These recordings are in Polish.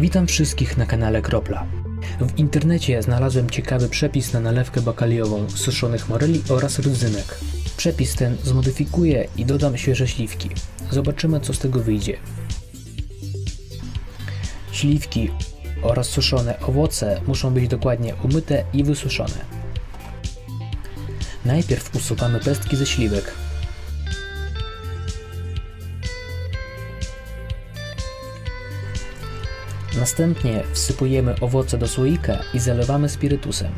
Witam wszystkich na kanale Kropla. W internecie znalazłem ciekawy przepis na nalewkę bakaliową z suszonych moreli oraz rodzynek. Przepis ten zmodyfikuję i dodam świeże śliwki. Zobaczymy co z tego wyjdzie. Śliwki oraz suszone owoce muszą być dokładnie umyte i wysuszone. Najpierw usuwamy pestki ze śliwek. Następnie wsypujemy owoce do słoika i zalewamy spirytusem.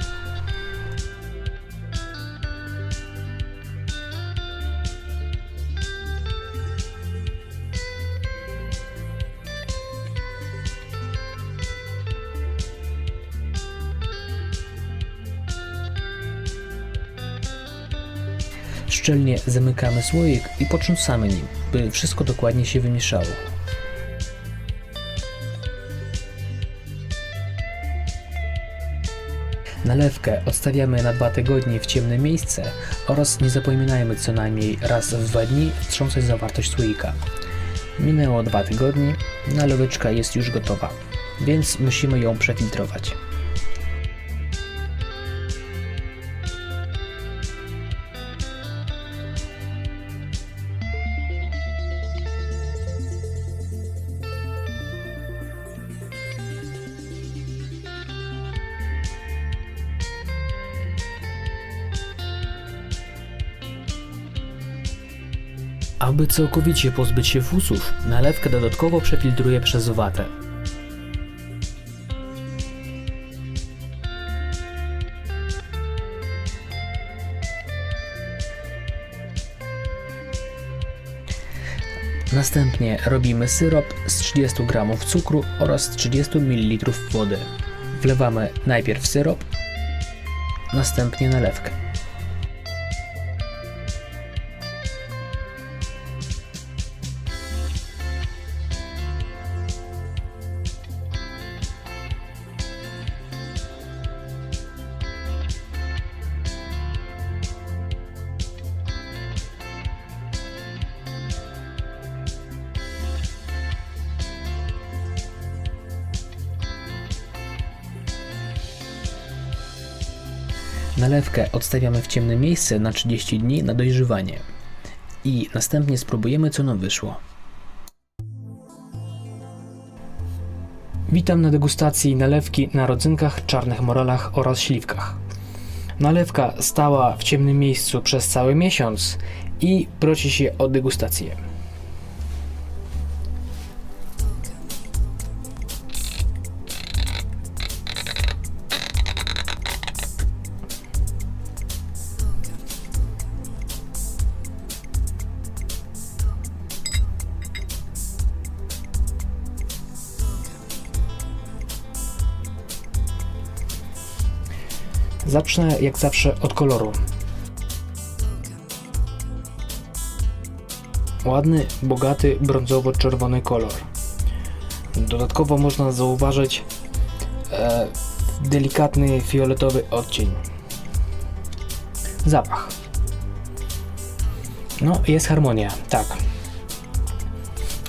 Szczelnie zamykamy słoik i potrząsamy nim, by wszystko dokładnie się wymieszało. Nalewkę odstawiamy na dwa tygodnie w ciemne miejsce oraz nie zapominajmy co najmniej raz w dwa dni wstrząsać zawartość słoika. Minęło dwa tygodnie, naleweczka jest już gotowa, więc musimy ją przefiltrować. Aby całkowicie pozbyć się fusów, nalewkę dodatkowo przefiltruję przez watę. Następnie robimy syrop z 30 g cukru oraz 30 ml wody. Wlewamy najpierw syrop, następnie nalewkę. Nalewkę odstawiamy w ciemne miejsce na 30 dni na dojrzewanie. I następnie spróbujemy co nam wyszło. Witam na degustacji nalewki na rodzynkach, czarnych morelach oraz śliwkach. Nalewka stała w ciemnym miejscu przez cały miesiąc i prosi się o degustację. Zacznę jak zawsze od koloru. Ładny, bogaty, brązowo-czerwony kolor. Dodatkowo można zauważyć e, delikatny fioletowy odcień. Zapach. No, jest harmonia, tak.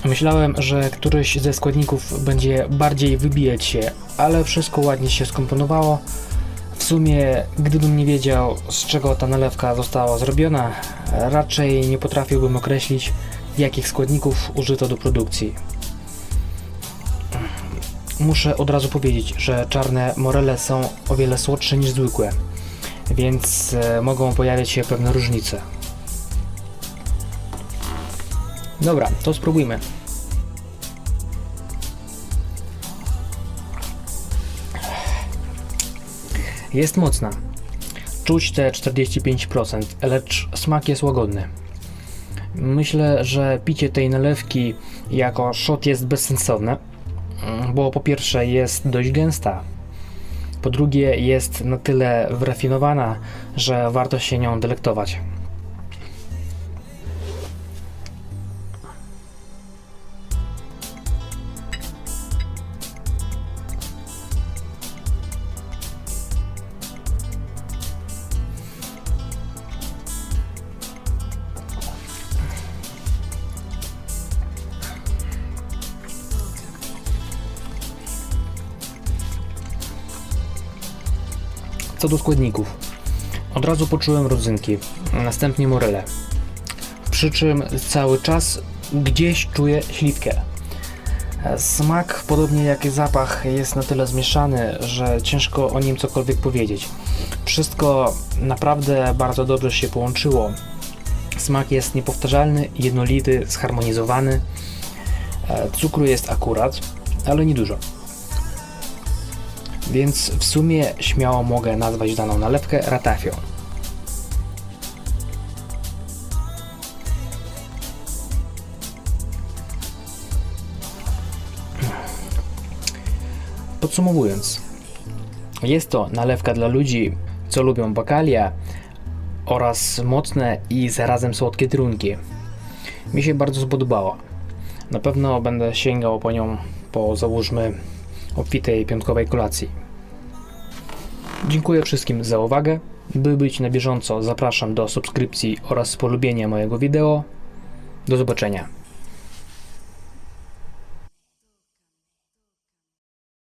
Myślałem, że któryś ze składników będzie bardziej wybijać się, ale wszystko ładnie się skomponowało. Sumie, gdybym nie wiedział, z czego ta nalewka została zrobiona, raczej nie potrafiłbym określić, jakich składników użyto do produkcji. Muszę od razu powiedzieć, że czarne morele są o wiele słodsze niż zwykłe, więc e, mogą pojawiać się pewne różnice. Dobra, to spróbujmy. Jest mocna. Czuć te 45%, lecz smak jest łagodny. Myślę, że picie tej nalewki jako shot jest bezsensowne, bo po pierwsze jest dość gęsta, po drugie jest na tyle wyrafinowana, że warto się nią delektować. Co do składników. Od razu poczułem rodzynki, następnie morele. Przy czym cały czas gdzieś czuję śliwkę. Smak, podobnie jak i zapach, jest na tyle zmieszany, że ciężko o nim cokolwiek powiedzieć. Wszystko naprawdę bardzo dobrze się połączyło. Smak jest niepowtarzalny, jednolity, zharmonizowany. E, Cukru jest akurat, ale nie dużo. Więc w sumie śmiało mogę nazwać daną nalewkę ratafią. Podsumowując, jest to nalewka dla ludzi, co lubią bakalia oraz mocne i zarazem słodkie trunki. Mi się bardzo spodobała. Na pewno będę sięgał po nią po załóżmy obfitej piątkowej kolacji. Dziękuję wszystkim za uwagę. By być na bieżąco, zapraszam do subskrypcji oraz polubienia mojego wideo. Do zobaczenia.